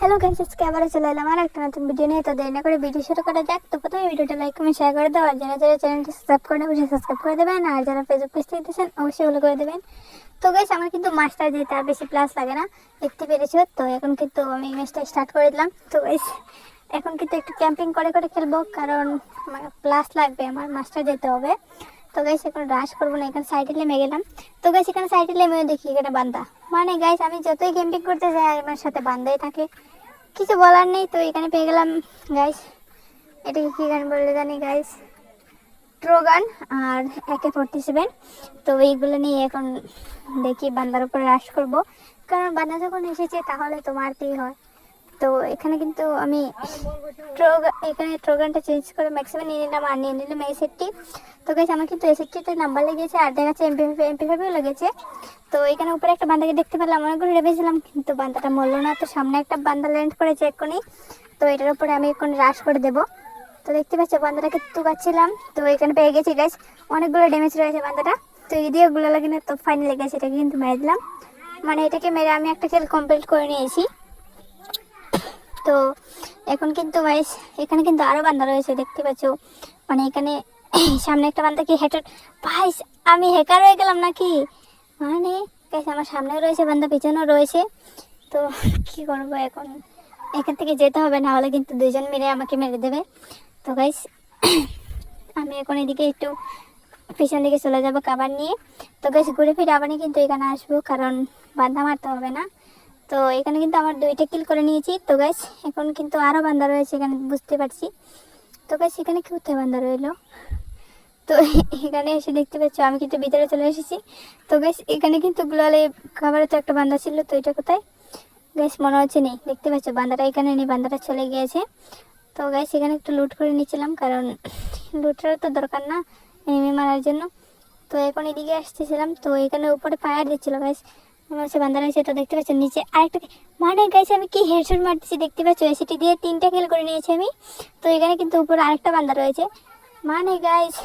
Hello guys আজকে আবারও চলে এলাম আর একটা নতুন ভিডিও নিয়ে। তো দেরি না করে ভিডিও শুরু করা যাক। তো প্রথমে ভিডিওটা লাইক কমেন্ট শেয়ার করে দেওয়ার জন্য যারা চ্যানেলটি সাবস্ক্রাইব করে নেবেন সাবস্ক্রাইব করে দেবেন। আর যারা ফেসবুক পেজ থেকে দিচ্ছেন অবশ্যই ফলো করে দেবেন। তো গাইস আমার কিন্তু মাছটা যেতে আর বেশি প্লাস লাগে না। দেখতে পেরেছ তো এখন কিন্তু আমি ম্যাচটা স্টার্ট করে দিলাম। তো গাইস এখন কিন্তু একটু ক্যাম্পিং করে করে খেলব, কারণ প্লাস লাগবে, আমার মাছটা যেতে হবে। তো গাইস এখন রাশ করব না, এখানে সাইডে নেমে গেলাম। তো গাইস এখানে সাইডে নেমেও দেখি এখানে বান্দা। মানে গাইস আমি যতই ক্যাম্পিং করতে যাই, আমার সাথে বান্দাই থাকে। কিছু বলার নেই, তো এখানে পেয়ে গেলাম গাইস এটাকে কী গান বললে জানি গাইস ট্রোগান আর একে ফোরটি সেভেন তো এইগুলো নিয়ে এখন দেখি বান্দার উপরে রাশ করব। কারণ বান্দা যখন এসেছে, তাহলে তো মারতেই হয়? তো এখানে কিন্তু আমি এখানে ট্রোগানটা চেঞ্জ করে ম্যাক্সিমাম নিয়ে নিলাম আর নিয়ে নিলাম এই সেটটি তো গেছে আমার কিন্তু এই সেটটিতে নাম্বার লেগেছে আর দেখাচ্ছে এমপি এমপি ফাইভও লেগেছে। তো এখানে উপরে একটা বান্দাকে দেখতে পেলাম অনেকগুলো ভেবেছিলাম, কিন্তু বান্দাটা মরলো না। তো সামনে একটা বান্দা ল্যান্ড করেছে এক্ষুনি। তো এটার উপরে আমি এখন রাশ করে দেবো। তো দেখতে পাচ্ছ, বান্দাটাকে তুকাচ্ছিলাম। তো এখানে পেয়ে গেছি গাছ অনেকগুলো ড্যামেজ রয়েছে বান্দাটা। তো এই দিয়ে ওগুলো লাগে না, তো ফাইনালি গেছে এটাকে কিন্তু মেরে দিলাম। মানে এটাকে মেরে আমি একটা খেল কমপ্লিট করে নিয়েছি। তো এখন কিন্তু গাইস এখানে কিন্তু আরও বান্দা রয়েছে, দেখতে পাচ্ছ। মানে এখানে সামনে একটা বান্দাকে হেঁটে ভাইস আমি হ্যাকার হয়ে গেলাম নাকি? মানে গাইস আমার সামনেও রয়েছে বান্দা, পিছনেও রয়েছে। তো কি করব এখন? এখান থেকে যেতে হবে, না হলে কিন্তু দুজন মিলে আমাকে মেরে দেবে। তো গাইস আমি এখন এদিকে একটু পিছন দিকে চলে যাব কাবার নিয়ে। তো গাইস ঘুরে ফিরে আবারই কিন্তু এখানে আসব, কারণ বান্ধা মারতে হবে না। তো এখানে কিন্তু আমার দুইটা কিল করে নিয়েছি। তো গাইস এখন কিন্তু আরও বান্ধা রয়েছে এখানে, বুঝতে পারছি। তো গাইস এখানে কোথায় বান্ধা রইল? তো এখানে এসে দেখতে পাচ্ছ, আমি কিন্তু ভিতরে চলে এসেছি। তো গাইস এখানে কিন্তু গ্লোয়ালে খাবারে তো একটা বান্ধা ছিল, তো এটা কোথায়? গাইস মনে হচ্ছে নেই। দেখতে পাচ্ছ, বান্দাটা এখানে নেই, বান্দাটা চলে গিয়েছে। তো গাইস এখানে একটু লুট করে নিয়েছিলাম, কারণ লুটের তো দরকার না এমনি মারার জন্য। তো এখন এদিকে আসতেছিলাম, তো এখানে উপরে ফায়ার দিচ্ছিল গাইস মনে হচ্ছে বান্দা রয়েছে তো দেখতে পাচ্ছ। নিচে আরেকটা মানে গাইস আমি কি হেডশট মারতেছি দেখতে পাচ্ছ? এসিটি দিয়ে তিনটা খেল করে নিয়েছি আমি। তো এখানে কিন্তু উপরে আরেকটা বান্দা রয়েছে। মানে গাইস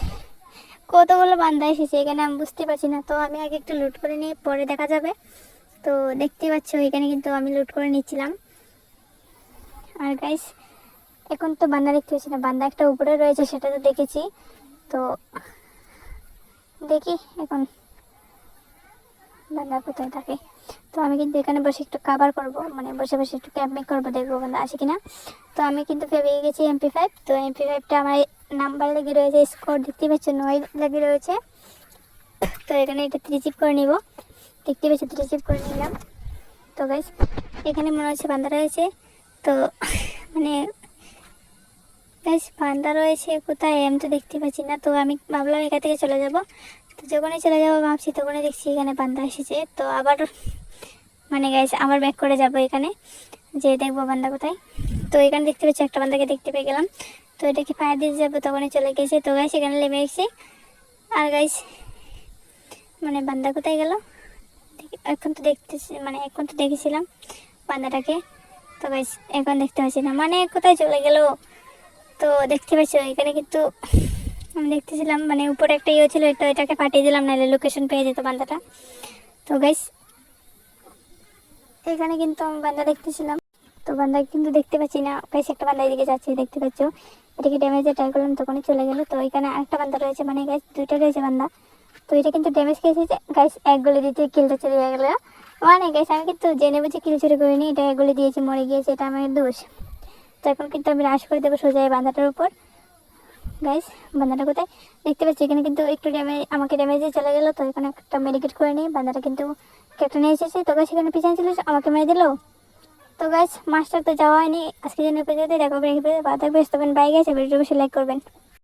কতগুলো বান্দা এসেছে এখানে আমি বুঝতে পারছি না। তো আমি আগে একটু লুট করে নিয়ে পরে দেখা যাবে। তো দেখতে পাচ্ছ, এখানে কিন্তু আমি লুট করে নিচ্ছিলাম। আর গাইস এখন তো বান্দা দেখতে পাচ্ছি না। বান্দা একটা উপরে রয়েছে, সেটা তো দেখেছি। তো দেখি এখন। বান্দা কোথায় থাকে তো আমি কিন্তু এখানে বসে একটু কাবার করব মানে বসে বসে একটু ক্যাম্পিং করব, দেখব বান্দা আছে কিনা। তো আমি কিন্তু পেয়ে গেছি এমপি ফাইভ তো এমপি ফাইভটা আমার নাম্বার লেগে রয়েছে স্কোর দেখতে পাচ্ছ, নয় লেগে রয়েছে। তো এখানে এটা রিসিভ করে নিব। দেখতে পাচ্ছি রিসিভ করে নিলাম। তো গাইস এখানে মনে হচ্ছে বান্দা রয়েছে। তো মানে গাইস বান্দা রয়েছে কোথায় আমি তো দেখতে পাচ্ছি না। তো আমি ভাবলাম এখান থেকে চলে যাব। তো যখনই চলে যাব ভাবছি, তখনই দেখছি এখানে বান্দা এসেছে। তো আবার মানে গাইস আবার ব্যাক করে যাব এখানে। যে দেখব বান্দা কোথায়। তো এখানে দেখতে পাচ্ছি, একটা বান্দাকে দেখতে পেয়ে গেলাম। তো এটাকে ফায়ার দিতে যাব? তখনই চলে গেছে। তো গাইস এখানে নেমে এসেছি। আর গাইস মানে বান্দা কোথায় গেল? এখন তো দেখতেছি মানে এখন তো দেখেছিলাম বান্দাটাকে। তো গাইস এখন দেখতে পাচ্ছি না। মানে কোথায় চলে গেল? তো দেখতে পাচ্ছি এখানে কিন্তু আমি দেখতেছিলাম মানে উপরে একটা ইয়ে ছিল, এটা এটাকে পাঠিয়ে দিলাম, নাহলে লোকেশন পেয়ে যেত বান্দাটা। তো গাইস এখানে কিন্তু আমি বান্দা দেখতেছিলাম। তো বান্দা কিন্তু দেখতে পাচ্ছি না। গাইস একটা বান্দা এদিকে যাচ্ছে, দেখতে পাচ্ছ? এটাকে ড্যামেজে ট্রাই করলাম, তখনই চলে গেল। তো এখানে একটা বান্দা রয়েছে মানে গাইস দুইটা রয়েছে বান্দা। তো এটা কিন্তু ড্যামেজ খেয়েছে গাইস এক গলে দিতে কিলটা চলে গেল। মানে গাইস আমি কিন্তু জেনে বুঝে কিল চুরি করিনি, এটা এক গলে দিয়েছি, মরে গিয়েছে, এটা আমার দোষ। তো এখন কিন্তু আমি রাশ করে দেবো সোজা এই বান্ধাটার উপর। গাইস বান্দাটা কোথায় দেখতে পাচ্ছি। এখানে কিন্তু একটু ড্যামেজ আমাকে ড্যামেজে চলে গেলো, তো এখানে একটা মেডিকেট করে নিই। বান্দাটা কিন্তু কেটে নিয়ে এসেছে। তো গাছ এখানে পিছনে ছিল আমাকে মেরে দিল। তো গাছ মাস্টার তো যাওয়া হয়নি। আজকে যেন দেখো ব্রেক বাধা বেশ তখন বাইক ভিডিও বেশি লাইক করবেন।